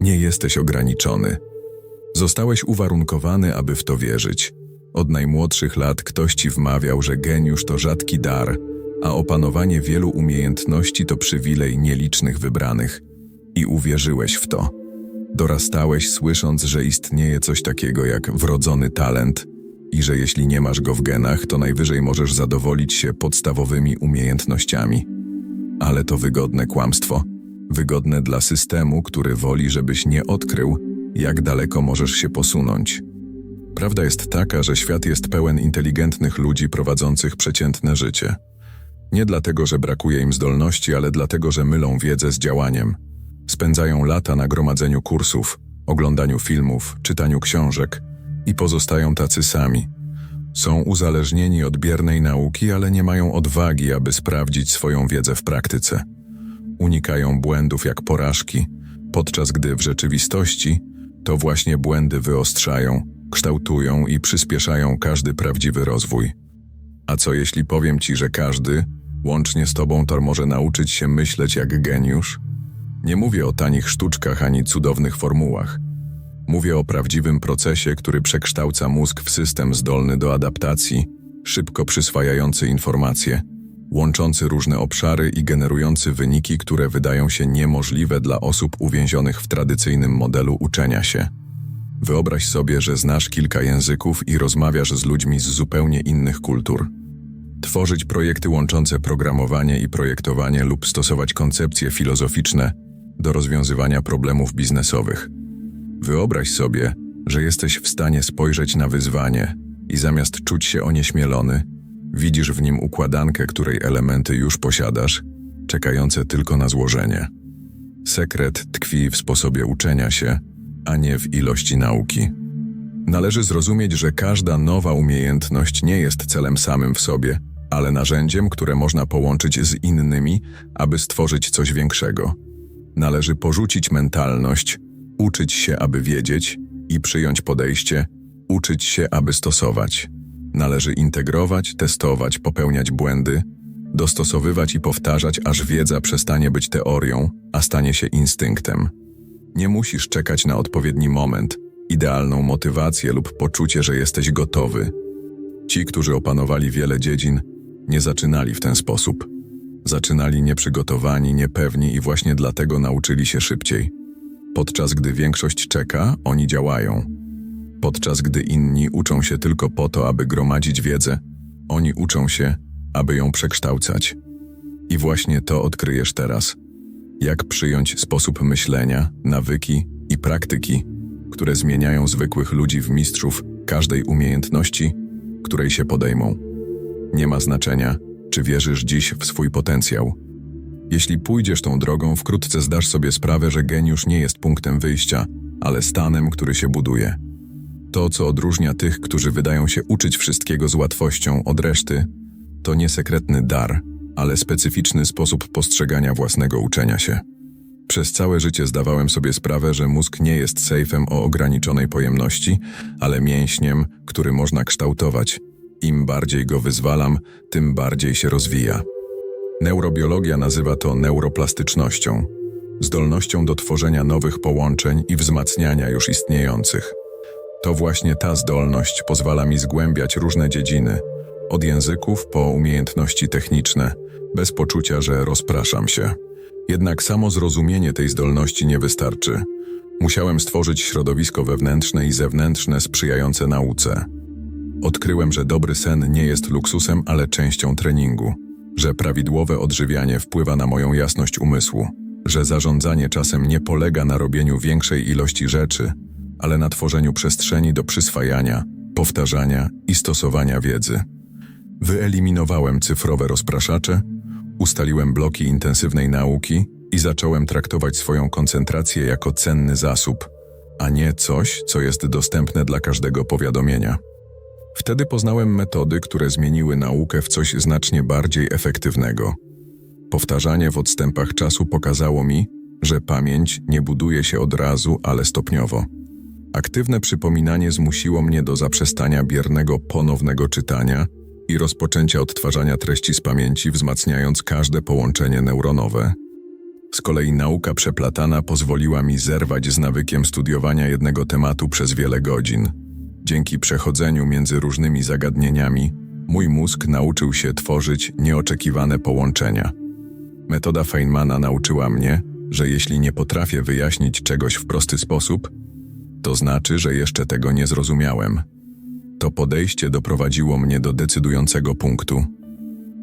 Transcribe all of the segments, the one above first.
Nie jesteś ograniczony. Zostałeś uwarunkowany, aby w to wierzyć. Od najmłodszych lat ktoś ci wmawiał, że geniusz to rzadki dar, a opanowanie wielu umiejętności to przywilej nielicznych wybranych. I uwierzyłeś w to. Dorastałeś słysząc, że istnieje coś takiego jak wrodzony talent i że jeśli nie masz go w genach, to najwyżej możesz zadowolić się podstawowymi umiejętnościami. Ale to wygodne kłamstwo. Wygodne dla systemu, który woli, żebyś nie odkrył, jak daleko możesz się posunąć. Prawda jest taka, że świat jest pełen inteligentnych ludzi prowadzących przeciętne życie. Nie dlatego, że brakuje im zdolności, ale dlatego, że mylą wiedzę z działaniem. Spędzają lata na gromadzeniu kursów, oglądaniu filmów, czytaniu książek i pozostają tacy sami. Są uzależnieni od biernej nauki, ale nie mają odwagi, aby sprawdzić swoją wiedzę w praktyce. Unikają błędów jak porażki, podczas gdy w rzeczywistości to właśnie błędy wyostrzają, kształtują i przyspieszają każdy prawdziwy rozwój. A co jeśli powiem ci, że każdy, łącznie z tobą, to może nauczyć się myśleć jak geniusz? Nie mówię o tanich sztuczkach ani cudownych formułach. Mówię o prawdziwym procesie, który przekształca mózg w system zdolny do adaptacji, szybko przyswajający informacje, łączący różne obszary i generujący wyniki, które wydają się niemożliwe dla osób uwięzionych w tradycyjnym modelu uczenia się. Wyobraź sobie, że znasz kilka języków i rozmawiasz z ludźmi z zupełnie innych kultur. Tworzyć projekty łączące programowanie i projektowanie lub stosować koncepcje filozoficzne do rozwiązywania problemów biznesowych. Wyobraź sobie, że jesteś w stanie spojrzeć na wyzwanie i zamiast czuć się onieśmielony, widzisz w nim układankę, której elementy już posiadasz, czekające tylko na złożenie. Sekret tkwi w sposobie uczenia się, a nie w ilości nauki. Należy zrozumieć, że każda nowa umiejętność nie jest celem samym w sobie, ale narzędziem, które można połączyć z innymi, aby stworzyć coś większego. Należy porzucić mentalność, uczyć się, aby wiedzieć i przyjąć podejście, uczyć się, aby stosować. Należy integrować, testować, popełniać błędy, dostosowywać i powtarzać, aż wiedza przestanie być teorią, a stanie się instynktem. Nie musisz czekać na odpowiedni moment, idealną motywację lub poczucie, że jesteś gotowy. Ci, którzy opanowali wiele dziedzin, nie zaczynali w ten sposób. Zaczynali nieprzygotowani, niepewni i właśnie dlatego nauczyli się szybciej. Podczas gdy większość czeka, oni działają. Podczas gdy inni uczą się tylko po to, aby gromadzić wiedzę, oni uczą się, aby ją przekształcać. I właśnie to odkryjesz teraz. Jak przyjąć sposób myślenia, nawyki i praktyki, które zmieniają zwykłych ludzi w mistrzów każdej umiejętności, której się podejmą. Nie ma znaczenia, czy wierzysz dziś w swój potencjał. Jeśli pójdziesz tą drogą, wkrótce zdasz sobie sprawę, że geniusz nie jest punktem wyjścia, ale stanem, który się buduje. To, co odróżnia tych, którzy wydają się uczyć wszystkiego z łatwością od reszty, to nie sekretny dar, ale specyficzny sposób postrzegania własnego uczenia się. Przez całe życie zdawałem sobie sprawę, że mózg nie jest sejfem o ograniczonej pojemności, ale mięśniem, który można kształtować. Im bardziej go wyzwalam, tym bardziej się rozwija. Neurobiologia nazywa to neuroplastycznością, zdolnością do tworzenia nowych połączeń i wzmacniania już istniejących. To właśnie ta zdolność pozwala mi zgłębiać różne dziedziny, od języków po umiejętności techniczne, bez poczucia, że rozpraszam się. Jednak samo zrozumienie tej zdolności nie wystarczy. Musiałem stworzyć środowisko wewnętrzne i zewnętrzne sprzyjające nauce. Odkryłem, że dobry sen nie jest luksusem, ale częścią treningu, że prawidłowe odżywianie wpływa na moją jasność umysłu, że zarządzanie czasem nie polega na robieniu większej ilości rzeczy, ale na tworzeniu przestrzeni do przyswajania, powtarzania i stosowania wiedzy. Wyeliminowałem cyfrowe rozpraszacze, ustaliłem bloki intensywnej nauki i zacząłem traktować swoją koncentrację jako cenny zasób, a nie coś, co jest dostępne dla każdego powiadomienia. Wtedy poznałem metody, które zmieniły naukę w coś znacznie bardziej efektywnego. Powtarzanie w odstępach czasu pokazało mi, że pamięć nie buduje się od razu, ale stopniowo. Aktywne przypominanie zmusiło mnie do zaprzestania biernego ponownego czytania i rozpoczęcia odtwarzania treści z pamięci, wzmacniając każde połączenie neuronowe. Z kolei nauka przeplatana pozwoliła mi zerwać z nawykiem studiowania jednego tematu przez wiele godzin. Dzięki przechodzeniu między różnymi zagadnieniami, mój mózg nauczył się tworzyć nieoczekiwane połączenia. Metoda Feynmana nauczyła mnie, że jeśli nie potrafię wyjaśnić czegoś w prosty sposób, to znaczy, że jeszcze tego nie zrozumiałem. To podejście doprowadziło mnie do decydującego punktu.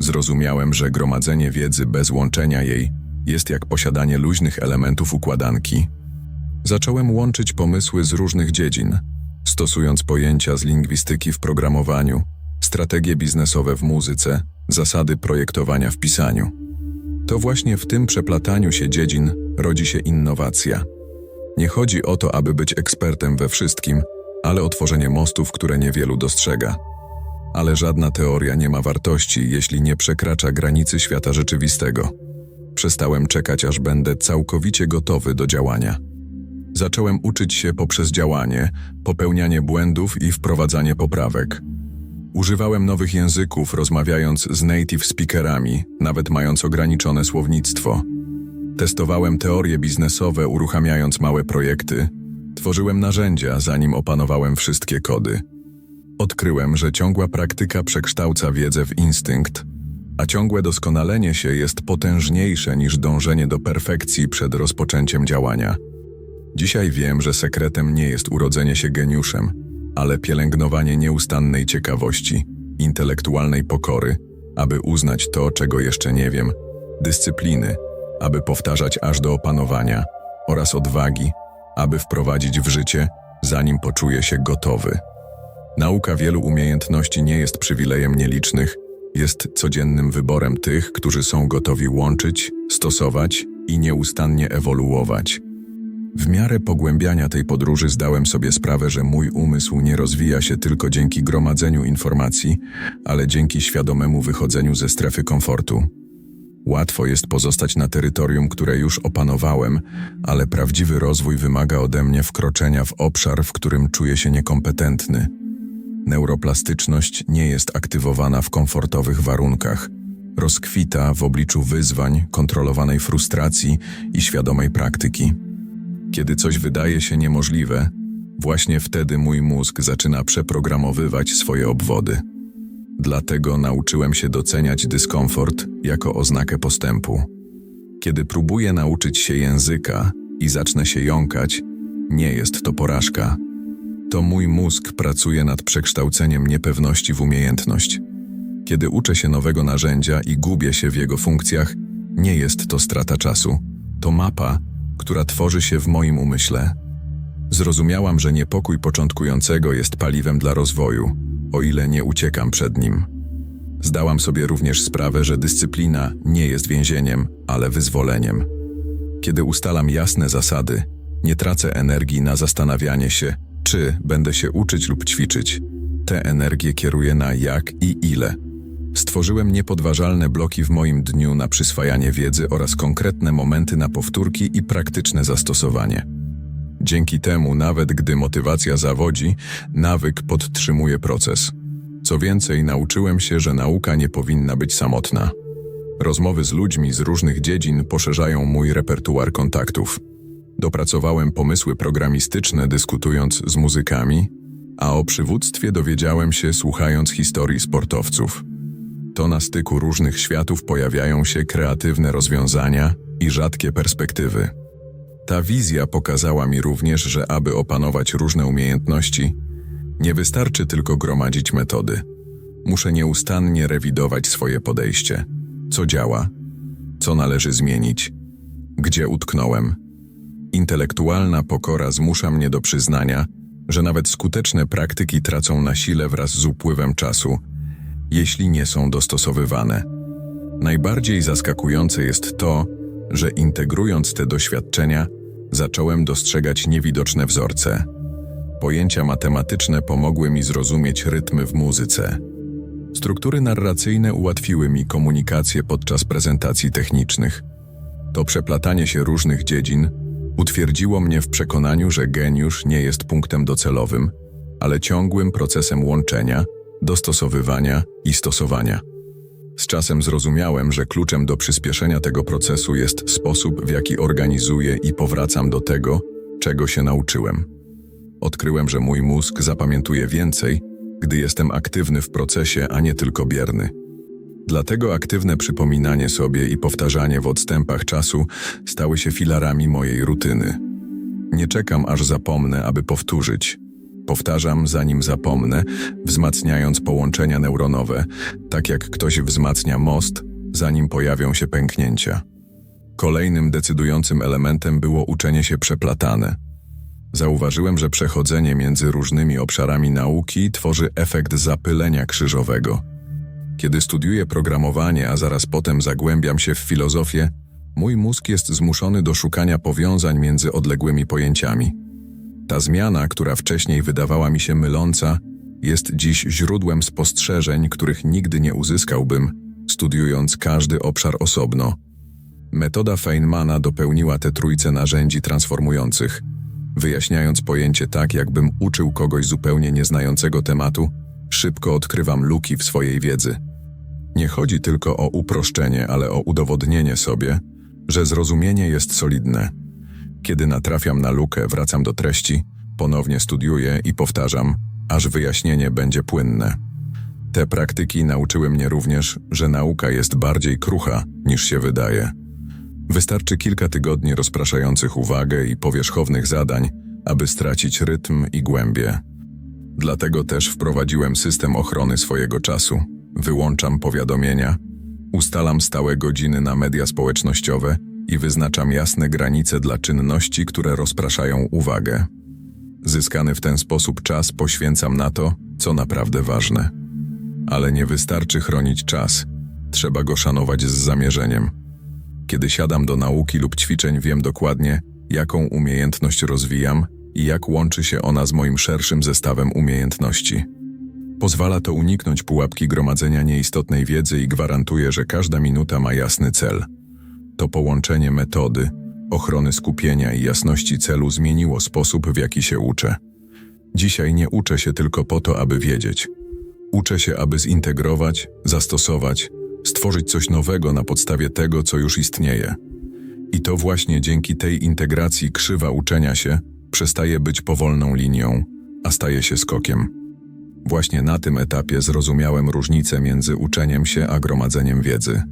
Zrozumiałem, że gromadzenie wiedzy bez łączenia jej jest jak posiadanie luźnych elementów układanki. Zacząłem łączyć pomysły z różnych dziedzin, stosując pojęcia z lingwistyki w programowaniu, strategie biznesowe w muzyce, zasady projektowania w pisaniu. To właśnie w tym przeplataniu się dziedzin rodzi się innowacja. Nie chodzi o to, aby być ekspertem we wszystkim, ale o tworzenie mostów, które niewielu dostrzega. Ale żadna teoria nie ma wartości, jeśli nie przekracza granicy świata rzeczywistego. Przestałem czekać, aż będę całkowicie gotowy do działania. Zacząłem uczyć się poprzez działanie, popełnianie błędów i wprowadzanie poprawek. Używałem nowych języków, rozmawiając z native speakerami, nawet mając ograniczone słownictwo. Testowałem teorie biznesowe, uruchamiając małe projekty. Tworzyłem narzędzia, zanim opanowałem wszystkie kody. Odkryłem, że ciągła praktyka przekształca wiedzę w instynkt, a ciągłe doskonalenie się jest potężniejsze niż dążenie do perfekcji przed rozpoczęciem działania. Dzisiaj wiem, że sekretem nie jest urodzenie się geniuszem, ale pielęgnowanie nieustannej ciekawości, intelektualnej pokory, aby uznać to, czego jeszcze nie wiem, dyscypliny, aby powtarzać aż do opanowania, oraz odwagi, aby wprowadzić w życie, zanim poczuję się gotowy. Nauka wielu umiejętności nie jest przywilejem nielicznych, jest codziennym wyborem tych, którzy są gotowi łączyć, stosować i nieustannie ewoluować. W miarę pogłębiania tej podróży zdałem sobie sprawę, że mój umysł nie rozwija się tylko dzięki gromadzeniu informacji, ale dzięki świadomemu wychodzeniu ze strefy komfortu. Łatwo jest pozostać na terytorium, które już opanowałem, ale prawdziwy rozwój wymaga ode mnie wkroczenia w obszar, w którym czuję się niekompetentny. Neuroplastyczność nie jest aktywowana w komfortowych warunkach. Rozkwita w obliczu wyzwań, kontrolowanej frustracji i świadomej praktyki. Kiedy coś wydaje się niemożliwe, właśnie wtedy mój mózg zaczyna przeprogramowywać swoje obwody. Dlatego nauczyłem się doceniać dyskomfort jako oznakę postępu. Kiedy próbuję nauczyć się języka i zacznę się jąkać, nie jest to porażka. To mój mózg pracuje nad przekształceniem niepewności w umiejętność. Kiedy uczę się nowego narzędzia i gubię się w jego funkcjach, nie jest to strata czasu. To mapa, która tworzy się w moim umyśle. Zrozumiałam, że niepokój początkującego jest paliwem dla rozwoju, o ile nie uciekam przed nim. Zdałam sobie również sprawę, że dyscyplina nie jest więzieniem, ale wyzwoleniem. Kiedy ustalam jasne zasady, nie tracę energii na zastanawianie się, czy będę się uczyć lub ćwiczyć. Tę energię kieruję na jak i ile. Stworzyłem niepodważalne bloki w moim dniu na przyswajanie wiedzy oraz konkretne momenty na powtórki i praktyczne zastosowanie. Dzięki temu, nawet gdy motywacja zawodzi, nawyk podtrzymuje proces. Co więcej, nauczyłem się, że nauka nie powinna być samotna. Rozmowy z ludźmi z różnych dziedzin poszerzają mój repertuar kontaktów. Dopracowałem pomysły programistyczne dyskutując z muzykami, a o przywództwie dowiedziałem się słuchając historii sportowców. To na styku różnych światów pojawiają się kreatywne rozwiązania i rzadkie perspektywy. Ta wizja pokazała mi również, że aby opanować różne umiejętności, nie wystarczy tylko gromadzić metody. Muszę nieustannie rewidować swoje podejście. Co działa? Co należy zmienić? Gdzie utknąłem? Intelektualna pokora zmusza mnie do przyznania, że nawet skuteczne praktyki tracą na sile wraz z upływem czasu, jeśli nie są dostosowywane. Najbardziej zaskakujące jest to, że integrując te doświadczenia, zacząłem dostrzegać niewidoczne wzorce. Pojęcia matematyczne pomogły mi zrozumieć rytmy w muzyce. Struktury narracyjne ułatwiły mi komunikację podczas prezentacji technicznych. To przeplatanie się różnych dziedzin utwierdziło mnie w przekonaniu, że geniusz nie jest punktem docelowym, ale ciągłym procesem łączenia, dostosowywania i stosowania. Z czasem zrozumiałem, że kluczem do przyspieszenia tego procesu jest sposób, w jaki organizuję i powracam do tego, czego się nauczyłem. Odkryłem, że mój mózg zapamiętuje więcej, gdy jestem aktywny w procesie, a nie tylko bierny. Dlatego aktywne przypominanie sobie i powtarzanie w odstępach czasu stały się filarami mojej rutyny. Nie czekam, aż zapomnę, aby powtórzyć. Powtarzam, zanim zapomnę, wzmacniając połączenia neuronowe, tak jak ktoś wzmacnia most, zanim pojawią się pęknięcia. Kolejnym decydującym elementem było uczenie się przeplatane. Zauważyłem, że przechodzenie między różnymi obszarami nauki tworzy efekt zapylenia krzyżowego. Kiedy studiuję programowanie, a zaraz potem zagłębiam się w filozofię, mój mózg jest zmuszony do szukania powiązań między odległymi pojęciami. Ta zmiana, która wcześniej wydawała mi się myląca, jest dziś źródłem spostrzeżeń, których nigdy nie uzyskałbym, studiując każdy obszar osobno. Metoda Feynmana dopełniła tę trójcę narzędzi transformujących, wyjaśniając pojęcie tak, jakbym uczył kogoś zupełnie nieznającego tematu, szybko odkrywam luki w swojej wiedzy. Nie chodzi tylko o uproszczenie, ale o udowodnienie sobie, że zrozumienie jest solidne. Kiedy natrafiam na lukę, wracam do treści, ponownie studiuję i powtarzam, aż wyjaśnienie będzie płynne. Te praktyki nauczyły mnie również, że nauka jest bardziej krucha niż się wydaje. Wystarczy kilka tygodni rozpraszających uwagę i powierzchownych zadań, aby stracić rytm i głębię. Dlatego też wprowadziłem system ochrony swojego czasu. Wyłączam powiadomienia, ustalam stałe godziny na media społecznościowe i wyznaczam jasne granice dla czynności, które rozpraszają uwagę. Zyskany w ten sposób czas poświęcam na to, co naprawdę ważne. Ale nie wystarczy chronić czas, trzeba go szanować z zamierzeniem. Kiedy siadam do nauki lub ćwiczeń, wiem dokładnie, jaką umiejętność rozwijam i jak łączy się ona z moim szerszym zestawem umiejętności. Pozwala to uniknąć pułapki gromadzenia nieistotnej wiedzy i gwarantuje, że każda minuta ma jasny cel. To połączenie metody, ochrony skupienia i jasności celu zmieniło sposób, w jaki się uczę. Dzisiaj nie uczę się tylko po to, aby wiedzieć. Uczę się, aby zintegrować, zastosować, stworzyć coś nowego na podstawie tego, co już istnieje. I to właśnie dzięki tej integracji krzywa uczenia się przestaje być powolną linią, a staje się skokiem. Właśnie na tym etapie zrozumiałem różnicę między uczeniem się a gromadzeniem wiedzy.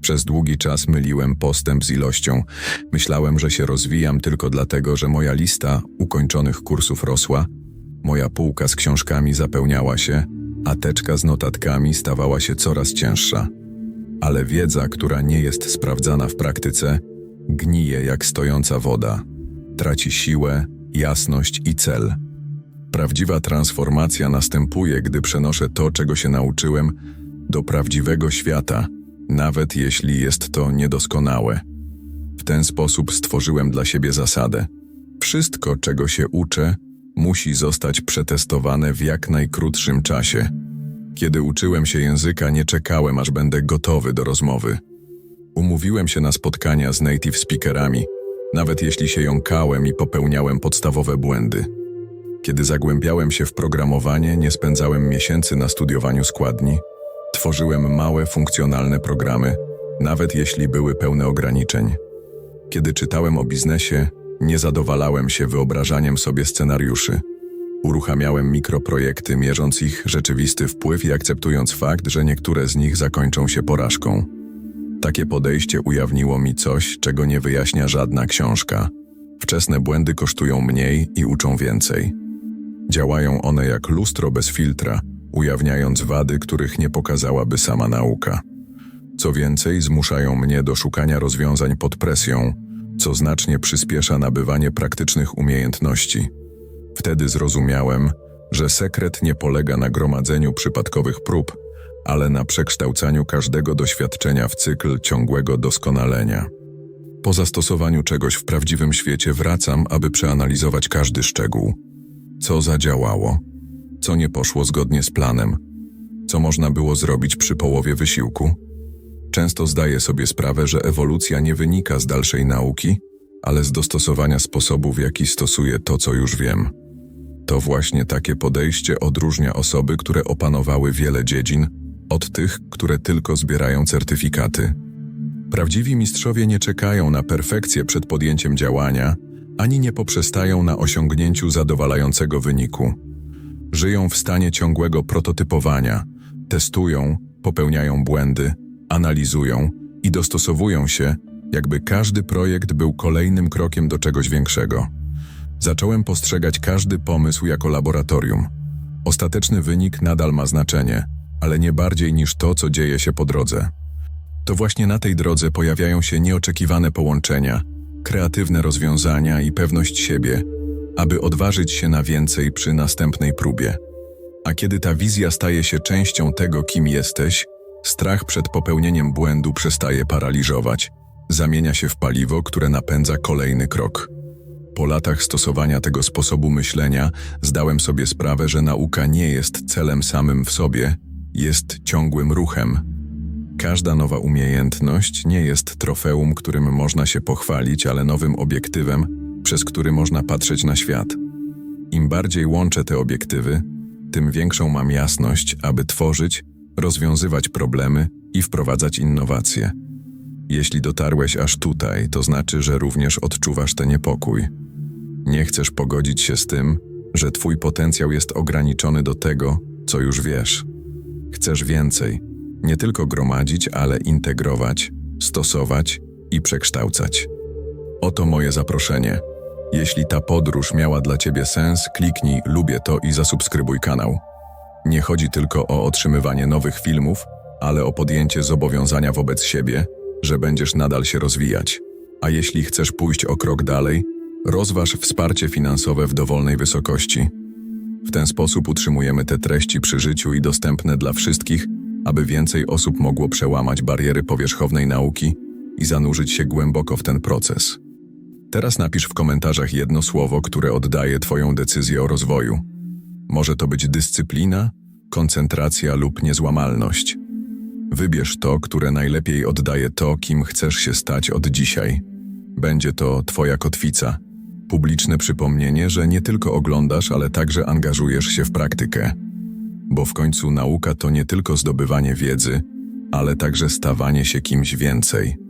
Przez długi czas myliłem postęp z ilością. Myślałem, że się rozwijam tylko dlatego, że moja lista ukończonych kursów rosła, moja półka z książkami zapełniała się, a teczka z notatkami stawała się coraz cięższa. Ale wiedza, która nie jest sprawdzana w praktyce, gnije jak stojąca woda, traci siłę, jasność i cel. Prawdziwa transformacja następuje, gdy przenoszę to, czego się nauczyłem, do prawdziwego świata, nawet jeśli jest to niedoskonałe. W ten sposób stworzyłem dla siebie zasadę. Wszystko, czego się uczę, musi zostać przetestowane w jak najkrótszym czasie. Kiedy uczyłem się języka, nie czekałem, aż będę gotowy do rozmowy. Umówiłem się na spotkania z native speakerami, nawet jeśli się jąkałem i popełniałem podstawowe błędy. Kiedy zagłębiałem się w programowanie, nie spędzałem miesięcy na studiowaniu składni. Tworzyłem małe, funkcjonalne programy, nawet jeśli były pełne ograniczeń. Kiedy czytałem o biznesie, nie zadowalałem się wyobrażaniem sobie scenariuszy. Uruchamiałem mikroprojekty, mierząc ich rzeczywisty wpływ i akceptując fakt, że niektóre z nich zakończą się porażką. Takie podejście ujawniło mi coś, czego nie wyjaśnia żadna książka. Wczesne błędy kosztują mniej i uczą więcej. Działają one jak lustro bez filtra, ujawniając wady, których nie pokazałaby sama nauka. Co więcej, zmuszają mnie do szukania rozwiązań pod presją, co znacznie przyspiesza nabywanie praktycznych umiejętności. Wtedy zrozumiałem, że sekret nie polega na gromadzeniu przypadkowych prób, ale na przekształcaniu każdego doświadczenia w cykl ciągłego doskonalenia. Po zastosowaniu czegoś w prawdziwym świecie wracam, aby przeanalizować każdy szczegół. Co zadziałało? Co nie poszło zgodnie z planem? Co można było zrobić przy połowie wysiłku? Często zdaję sobie sprawę, że ewolucja nie wynika z dalszej nauki, ale z dostosowania sposobu, w jaki stosuję to, co już wiem. To właśnie takie podejście odróżnia osoby, które opanowały wiele dziedzin, od tych, które tylko zbierają certyfikaty. Prawdziwi mistrzowie nie czekają na perfekcję przed podjęciem działania, ani nie poprzestają na osiągnięciu zadowalającego wyniku. Żyją w stanie ciągłego prototypowania, testują, popełniają błędy, analizują i dostosowują się, jakby każdy projekt był kolejnym krokiem do czegoś większego. Zacząłem postrzegać każdy pomysł jako laboratorium. Ostateczny wynik nadal ma znaczenie, ale nie bardziej niż to, co dzieje się po drodze. To właśnie na tej drodze pojawiają się nieoczekiwane połączenia, kreatywne rozwiązania i pewność siebie, aby odważyć się na więcej przy następnej próbie. A kiedy ta wizja staje się częścią tego, kim jesteś, strach przed popełnieniem błędu przestaje paraliżować, zamienia się w paliwo, które napędza kolejny krok. Po latach stosowania tego sposobu myślenia zdałem sobie sprawę, że nauka nie jest celem samym w sobie, jest ciągłym ruchem. Każda nowa umiejętność nie jest trofeum, którym można się pochwalić, ale nowym obiektywem, przez który można patrzeć na świat. Im bardziej łączę te obiektywy, tym większą mam jasność, aby tworzyć, rozwiązywać problemy i wprowadzać innowacje. Jeśli dotarłeś aż tutaj, to znaczy, że również odczuwasz ten niepokój. Nie chcesz pogodzić się z tym, że Twój potencjał jest ograniczony do tego, co już wiesz. Chcesz więcej, nie tylko gromadzić, ale integrować, stosować i przekształcać. Oto moje zaproszenie. Jeśli ta podróż miała dla Ciebie sens, kliknij lubię to i zasubskrybuj kanał. Nie chodzi tylko o otrzymywanie nowych filmów, ale o podjęcie zobowiązania wobec siebie, że będziesz nadal się rozwijać. A jeśli chcesz pójść o krok dalej, rozważ wsparcie finansowe w dowolnej wysokości. W ten sposób utrzymujemy te treści przy życiu i dostępne dla wszystkich, aby więcej osób mogło przełamać bariery powierzchownej nauki i zanurzyć się głęboko w ten proces. Teraz napisz w komentarzach jedno słowo, które oddaje Twoją decyzję o rozwoju. Może to być dyscyplina, koncentracja lub niezłamalność. Wybierz to, które najlepiej oddaje to, kim chcesz się stać od dzisiaj. Będzie to Twoja kotwica, publiczne przypomnienie, że nie tylko oglądasz, ale także angażujesz się w praktykę. Bo w końcu nauka to nie tylko zdobywanie wiedzy, ale także stawanie się kimś więcej.